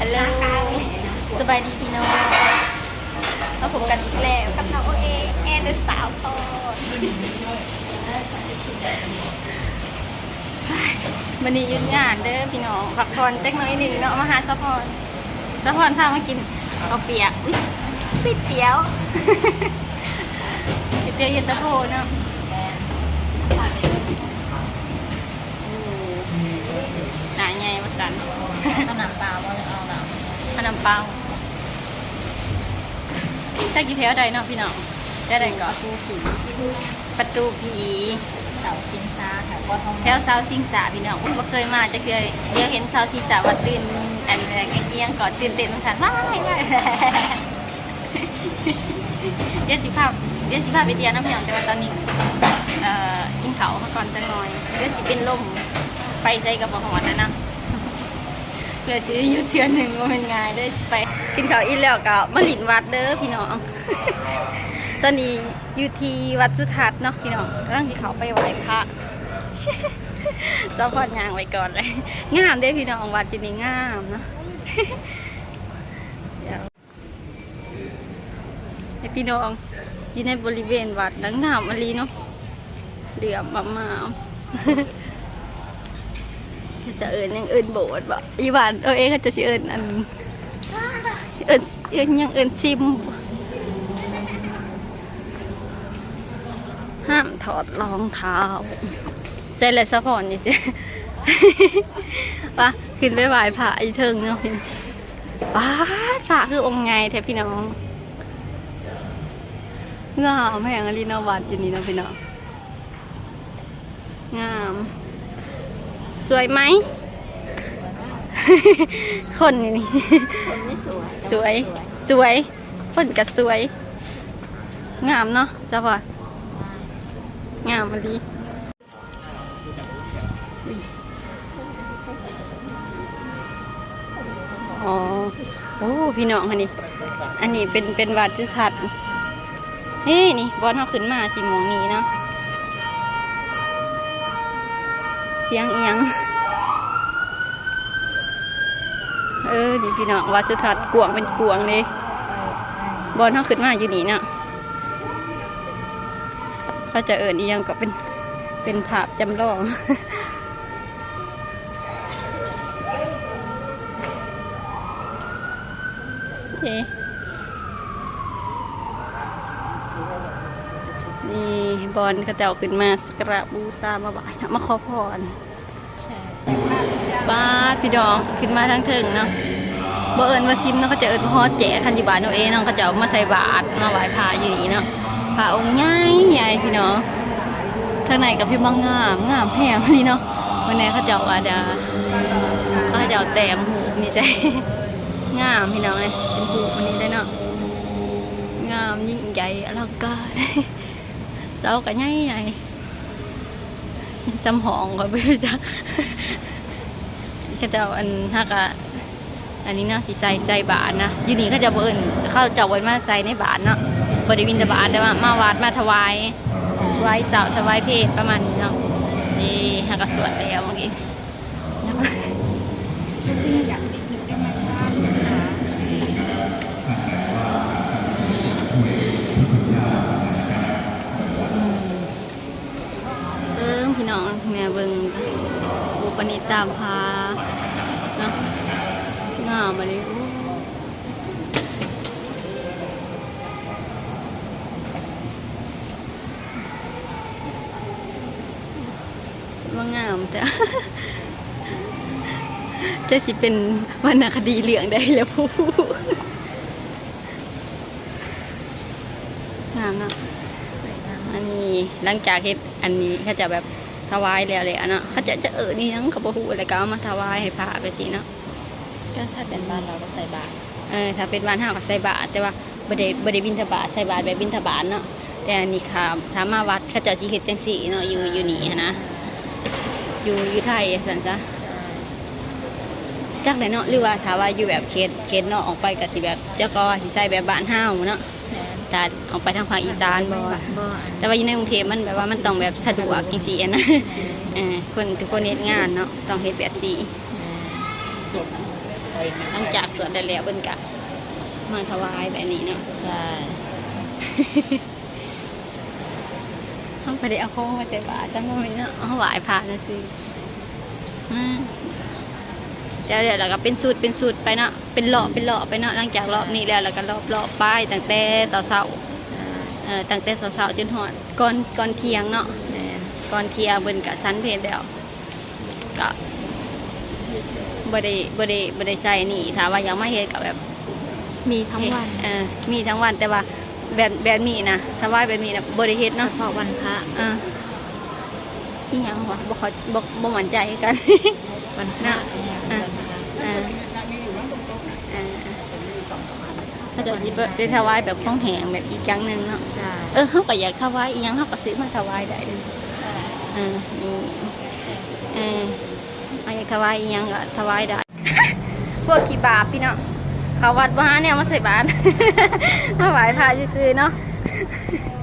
ฮัลโหลสบายดีพี่น้องมาพบกันอีกแล้วกับน้องโอเอแอนเดอร์สาวโพดวันนี้หยืนงานเด้อพี่น้องพักผ่อนเล็กน้อยหนึ่งเนาะมาหาสะพรสะพรพามากินข้าวเปียกอุ๊ยปิดเตี๋ยวปิดเตี๋ยวเย็นตาโฟเนาะอืมหนาไงวะสันขนาดเปล่าว่าเอาแล้ว ขนมปังถ้ากี่แถวใดเนาะพี่น้องแถวใดก็ปูสีประตูผีเสาซิงซาแถววัดทองแถวเซาซิงสาพี่น้องอุ้ยบ่เคยมาจะเคยเดี๋ยวเห็นเซาซิงสาว่าตื่นอันแรกเอียงๆก่อนตื่นเต้นมันสั่นว้ายว้ายเดี๋ยวสิภาพเดี๋ยวสิภาพไปเตียน้ำพี่น้องแต่ว่าตอนนี้เอ่ออินเขามาก่อนจะน้อยเดี๋ยวสิเป็นลมไปใจกับบ่หอนนะนะเพื่อสิได้ยุดเทือนหนึ่งว่าเป็นไงได้ไปกินข้าวอิ่มแล้วก็มาหลินวัดเด้อพี่น้อง ตอนนี้อยู่ที่วัดสุทัศน์เนาะพี่น้องกำลังเขาไปไหว้พระเจ้าพอดยางไว้ก่อนเลยงามเด้พี่น้องวัดจีนี่งามเนาะเดี๋ยวให้พี่น้องอยู่ในบริเวณวัดดังงามอลีเนาะเหลือมมามา จะเอิญยังเอิญโบสถ์บ่อีหวานเออเองเขาจะสิเอิญอันเอิญเอิญยังเอิญชิมห้ามถอดรองเท้าใส่เลยซัพอร์ตนี่สิปะขึ้นไปไหว้พระอีเทิงเนาะป้าพระคือองค์ไงแท้พี่น้องงามแม่งอลีนาวัดอยู่นี่นะพี่น้องงาม สวยไหม คนนี่คนไม่สวยสวย สวย คนก็สวย งามเนาะเจ้าพ่องามมาลีอ๋อ โอ้ พี่น้องอันนี้ อันนี้เป็นเป็นวัดจุชัดเฮ้ยนี่บอลเขาขึ้นมาสิโมงนี้เนาะ เสียงเอียง เออนี่พี่น้องวัดจุทัดกวงเป็นกวงเลยบอลเขาขึ้นมาอยู่นี่เนาะเขาจะเอิญเอียงก็เป็นเป็นภาพจำลองโอเคนี่ บอลเขาจะเอาขึ้นมาสกกระบูซามาบ่ายนะมาขอพรใช่บ้าดพี่ดองขึ้นมาทั้งถึงเนาะบ่เอิญว่าซิมเนาะเขาจะเอิญฮอดแจกคันจิบานเอาเองเนาะเขาจะเอามาใส่บาตรมาไหว้พระอยู่นี่เนาะพระองค์ใหญ่ใหญ่พี่น้องทางในกับพี่บางงามงามแพงนี่เนาะวันนี้เขาจะเอาอาดาเขาจะเอาแต้มหูนี่ใช่งามพี่น้องเลยเป็นหูวันนี้เลยเนาะงามยิ่งใหญ่อลังการ เราก็ใหญ่ใหญ่สำหองก็ไม่รู้จักก็จะอันฮักอะอันนี้เนาะสิใส่ใส่บาทนะยูนี่ก็จะบ่เอิญเข้าจะเอาไว้มาใส่ในบาทเนาะบริวินทบาทแต่ว่ามาวัดมาถวายถวายเสาถวายเพศประมาณนี้เนาะนี่ฮักก็สวดแล้วเมื่อกี้ามพาเนาะงามมาเลยโอ้ว่างามแต่จะสิเป็นวรรณคดีเหลืองได้แล้วผู้งามเนาะอันนี้หลังจากเฮ็ดอันนี้เขาจะแบบ ถวายแล้วเลยอะเนาะเขาจะจะเออนี่ยังเขาบอกฮู้อะไรก็เอามาถวายให้พระไปสิเนาะก็ถ้าเป็นบ้านเราก็ใส่บาตรเออถ้าเป็นบ้านห้าก็ใส่บาตรแต่ว่าบ่ได้บ่ได้บิณฑบาตใส่บาตรแบบบิณฑบาตเนาะแต่อันนี้ค่ะถ้ามาวัดเขาเจะสิเฮ็ดจังซี่เนาะอยู่อยู่นี่หั้นนะอยู่อยู่ไทยซั่นซะจักได้เนาะหรือว่าถ้าว่าอยู่แบบเขตเขตนอกออกไปก็สิแบบเจ้าก็ว่าสิใส่แบบบ้านเฮาเนาะ แทนแต่ออกไปทางภาคอีสานบ่ว่าบ่แต่ว่าอยู่ในกรุงเทพมันแบบว่ามันต้องแบบสะดวกจริงๆนะเออคนทุกคนเฮ็ดงานเนาะต้องเฮ็ดแบบสีอันหลังจากสวดได้แล้วเพิ่นกะมาถวายแบบนี้เนาะใช่เขาไปได้เอาโค้งมาใส่บาตรจังว่ามันเนาะเอาไหวายพระนะสิอืม เดี๋ยวเดี๋ยวเราก็เป็นสูตรเป็นสูตรไปเนาะเป็นหลอบเป็นหลอบไปเนาะหลังจากรอบนี้แล้วเราก็รอบรอบไปตั้งแต่เสาๆเอ่อตั้งแต่เสาๆจนหอดก่อนก่อนเที่ยงเนาะแม่นก่อนเที่ยงเบิ่นกับสันเพลแล้วก็บ่ได้บ่ได้บ่ได้ใส่นี่ถ้าว่ายังไม่เฮ็ดกับแบบมีทั้งวันเออมีทั้งวันแต่ว่าแบบแบบนี้นะถ้าว่าแบบนี้นะบ่ได้เฮ็ดเฉเนาะพาะวันพระอ่าที่ยังวะบ่ขอบ่บ่มั่นใจกันวันพระอะ อ่าอ่าเขาจะสิไปถวายแบบของแหงแบบอีกอย่างหนึ่งเนาะเออเขาก็อยากถวายอีหยังเขาก็ซื้อมาถวายได้เลยเออนี่เออเขาอยากถวายอีหยังก็ถวายได้พวกขี้บาปพี่เนาะเขาวัดบ้านเนี่ยมาใส่บาตรมาไหว้พระซื้อเนาะ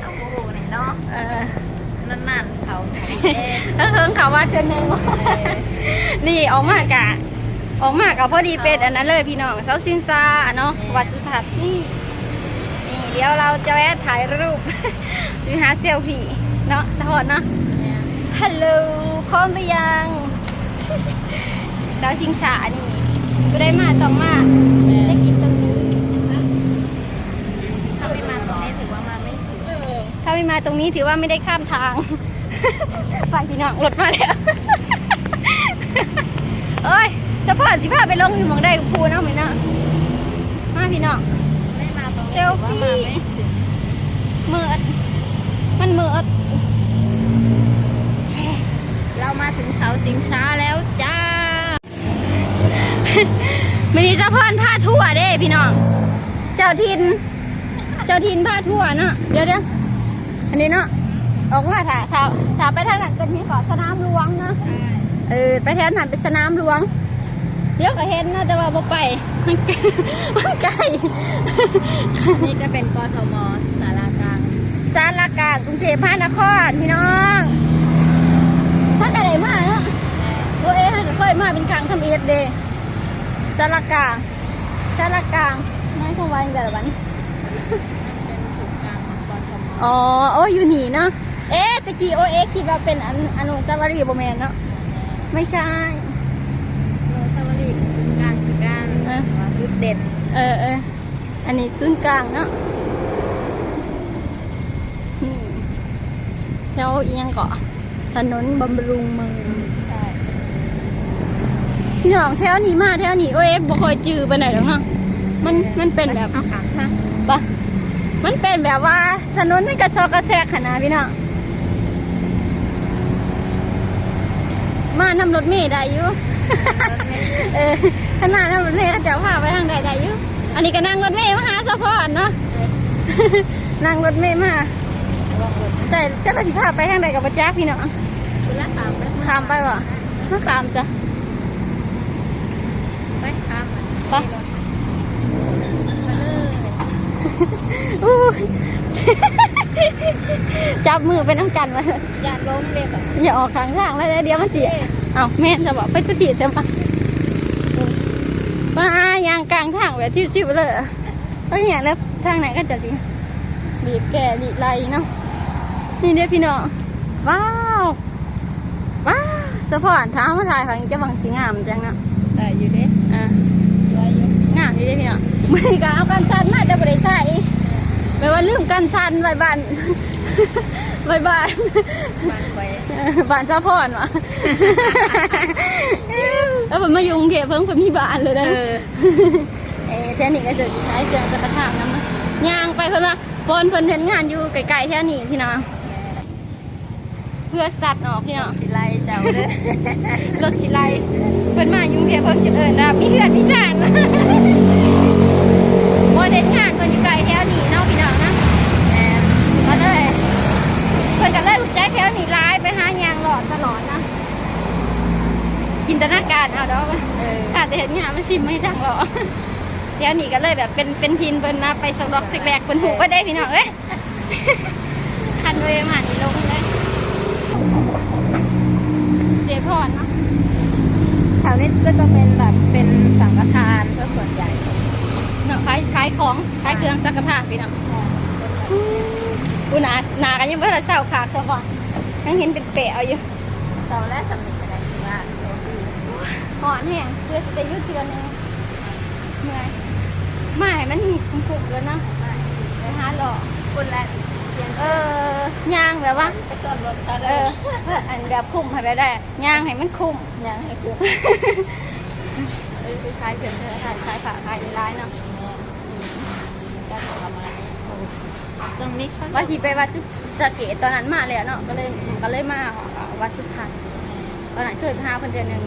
เอาโอ้โหเนี่ยเนาะเออนั่นๆเขาเองถ้าเฮิงเขาว่าเชิญหนึ่งนี่ออกมากะ ออกมากะพอดีเป็นอันนั้นเลยพี่น้องเสาซินซาเนาะวัดสุทัศน์นี่นี่เดี๋ยวเราจะแวะถ่ายรูปจะหาเซลฟี่เนาะทอดเนาะฮัลโหลพร้อมหรือยังสาวชิงชานี่ก็ได้มาต้องมาได้กินตรงนี้ถ้าไม่มาตรงนี้ถือว่ามาไม่ถึงถ้าไม่มาตรงนี้ถือว่าไม่ได้ข้ามทางฟังพี่น้องรถมาแล้วเอ้ย จะพาสิพาไปลงอยู่หมองได้กับครูเนาะไหมเนาะมาพี่น้อง ไม่มาตรงนี้เซลฟี่เมือดมันเมือดเรามาถึงเสาสิงช้าแล้วจ้ามินิจะพอนผ้าทั่วเด้พี่น้อง เจ้าทิน เจ้าทินผ้าทั่วเนาะเดี๋ยวเดี๋ยวอันนี้เนาะออกมาถ่ายถ่ายถ่ายไปทางนั้นเป็นที่เกาะสนามหลวงเนาะ เออไปแถวนั้นเป็นสนามหลวง เดี๋ยวก็เห็นนะแต่ว่าบ่ไป มันไกลมันไกลนี่ก็เป็นกทมสารากลางสารกลางกรุงเทพมหานครพี่น้องถ้าไกลมาเนาะโอเอ๋ถ้าจะเคยมาเป็นครั้งทำเอ็ดเดย์สารกลางสารกลางไม่คงไว้ยังไงละวันนี้เป็นศูนย์กลางของกทมอ๋อโอ้อยู่นี่เนาะเอ๊ะตะกี้โอเอ๋คิดว่าเป็นอันอนุสาวรีย์โบแมนเนาะไม่ใช่ โนสาวรีย์เป็นศูนย์กลางคือการ เออ จุดเด่นเออเอออันนี้ศูนย์กลางเนาะนี่แล้วอีกอยังเกาะถนนบำรุงเมืองใช่พี่น้องแถวนี้มาแถวนี้โอ้ยบ่ค่อยจือไปไหนหรอกเนาะมันมันเป็นแบบเอาขาค่ะปะมันเป็นแบบว่าถนนมันกระชอกกระแซกขนาดพี่น้องมานำรถเมล์ได้อยู่ เออขนาดนั้นรถเมล์เขาจะพาไปทางใดได้อยู่อันนี้ก็นั่งรถเมล์มาหาสะพอนเนาะนั่งรถเมล์มาใช่เจ้าหน้าที่พาไปทางใดกับประจักษ์พี่น้องคุณละตามไปข้ามไปวะไม่ข้ามจ้ะไปข้ามไปไปเลยอู้ยจับมือไปน้ำกันมาอย่าล้มเด็กอะอย่าออกข้างทางเลยเดี๋ยวมันเสีย เอาแม่นจะบอกไปสติจะมามายางกลางทางแบบชิวๆเลยเอ้ยเนี่ยแล้วทางไหนก็จะสิบีบแก่บีบไหลเนาะนี่เด้อพี่น้องว้าวว้าวสะพอนเท้ามาถ่ายฝังจะบังสีงามจังเนาะแต่อยู่เด้อะไว้อยู่งามดีเด้อพี่น้องมือนี้ก็เอากันชันมาจะบริใส่แปลว่าลืมกันชันไว้บ้านไว้บ้าน บ้านไว้บ้านเจ้าพ่อนวะแล้วผมมายุงเทพเพิ่งผมมีบ้านเลยนะเออเออแท่นี้ก็จะใช้เครื่องจะประทามน้ำนะย่างไปเพิ่นว่าปนเพิ่นเห็นงานอยู่ไกลๆแท่นี้พี่น้องเพื่อสัตว์ออกพี่น้องสิไลเจ้าเด้อรถสิไลเพิ่นมายุงเทพเพิ่นจะเอินดามีเพื่อนมีสานโมเดลงานเพิ่นอยู่ไกลแถวนี้เนาะพี่น้องนะแหมก็เลยเพิ่นก็เลยรู้ใจแถวนี้ร้ายไปหายางห ลอดตลอดนะจินตนาการเอาดอกว่าเออถ้าจะเห็นงานมันชิมไม่จังหรอกเดี๋ยวนี้ก็เลยแบบเป็นเป็นพินเปิ้นนะไปสกดอกสิกแรกเปิ้นหูก็ได้พี่น้องเอ้ยคันเวมานี่ลงเลยเจพรเนาะถ้าวนี้ก็จะเป็นแบบเป็นสังฆทานซะส่วนใหญ่เนาะขายขายของขายเครื่องสังฆทานพี่น้องกูหนาหนากันยังไม่ได้เศร้าขาดเขาบอก ยังเห็นเป็นเปะเอาอยู่เสาและสำนึกอะไรที่ว่าโรตีหอนแห้งเพื่อจะยืดเทือนนึงเมื่อยไม่มันคุ้มๆแล้วเนาะไปหาหล่อคนแรกเพียงเออย่างแบบว่าไปซ่อนรถเขาเอเด้ออันแบบคุ้มให้ไปได้ย่างให้มันคุ้มยังให้คือเออคล้ายๆเพื่อนเธอคล้ายคล้ายผ่าคล้ายร้ายเนาะการประมาณนี้ตรงนี้เขาว่าที่ไปวัดจุ จะเกตตอนนั้นมาแล้วเนาะก็เลยก็เลยมาวัดสุดท้ายตอนนั้นเกิดพาคนเดือนหนึ่ง